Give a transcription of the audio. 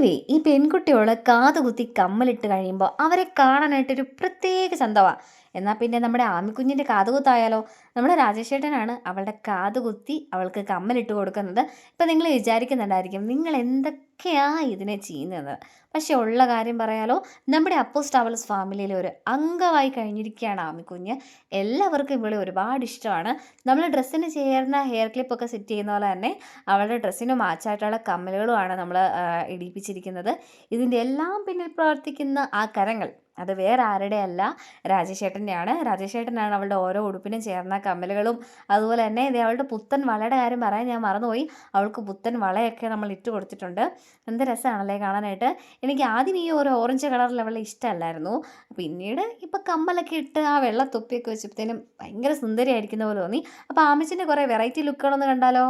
പൊതുവേ ഈ പെൺകുട്ടികൾ കാതുകുത്തി കമ്മലിട്ട് കഴിയുമ്പോൾ അവരെ കാണാനായിട്ടൊരു പ്രത്യേക ചന്തമാണ് എന്നാൽ പിന്നെ നമ്മുടെ ആമിക്കുഞ്ഞിന്റെ കാതുകുത്തായാലോ നമ്മുടെ രാജേഷേട്ടനാണ് അവളുടെ കാതുകുത്തി അവൾക്ക് കമ്മലിട്ട് കൊടുക്കുന്നത്. ഇപ്പം നിങ്ങൾ വിചാരിക്കുന്നുണ്ടായിരിക്കും നിങ്ങൾ എന്തൊക്കെയാ ഇതിനെ ചെയ്യുന്നത്? പക്ഷെ ഉള്ള കാര്യം പറയാലോ നമ്മുടെ അപ്പോസ് ടവൽസ് ഫാമിലിയിലെ ഒരു അംഗമായി കഴിഞ്ഞിരിക്കുകയാണ് ആമിക്കുഞ്ഞ് എല്ലാവർക്കും ഇവിടെ ഒരുപാട് ഇഷ്ടമാണ്. നമ്മൾ ഡ്രസ്സിന് ചേർന്ന ഹെയർ ക്ലിപ്പൊക്കെ സെറ്റ് ചെയ്യുന്ന പോലെ തന്നെ അവളുടെ ഡ്രസ്സിന് മാച്ചായിട്ടുള്ള കമ്മലുകളുമാണ് നമ്മൾ ഇടിപ്പിച്ചിരിക്കുന്നത് ഇതിന്റെ എല്ലാം പിന്നിൽ പ്രവർത്തിക്കുന്ന ആ കരങ്ങൾ അത് വേറെ ആരുടെ അല്ല രാജേഷേട്ടനാണ് അവളുടെ ഓരോ ഉടുപ്പിനും ചേർന്ന കമ്മലുകളും. അതുപോലെ തന്നെ ഇത് അവളുടെ പുത്തൻ വളയുടെ കാര്യം പറയാൻ ഞാൻ മറന്നുപോയി. അവൾക്ക് പുത്തൻ വളയൊക്കെ നമ്മൾ ഇട്ട് കൊടുത്തിട്ടുണ്ട്. എന്ത് രസമാണല്ലേ കാണാനായിട്ട്. എനിക്ക് ആദ്യം ഈ ഒരു ഓറഞ്ച് കളറിൽ അവളെ ഇഷ്ടമല്ലായിരുന്നു. പിന്നീട് ഇപ്പോൾ കമ്മലൊക്കെ ഇട്ട് ആ വെള്ള തൊപ്പിയൊക്കെ വെച്ചപ്പോഴത്തേനും ഭയങ്കര സുന്ദരിയായിരിക്കുന്ന പോലെ തോന്നി. അപ്പോൾ ആമിച്ചിന്റെ കുറേ വെറൈറ്റി ലുക്കുകളൊന്ന് കണ്ടാലോ?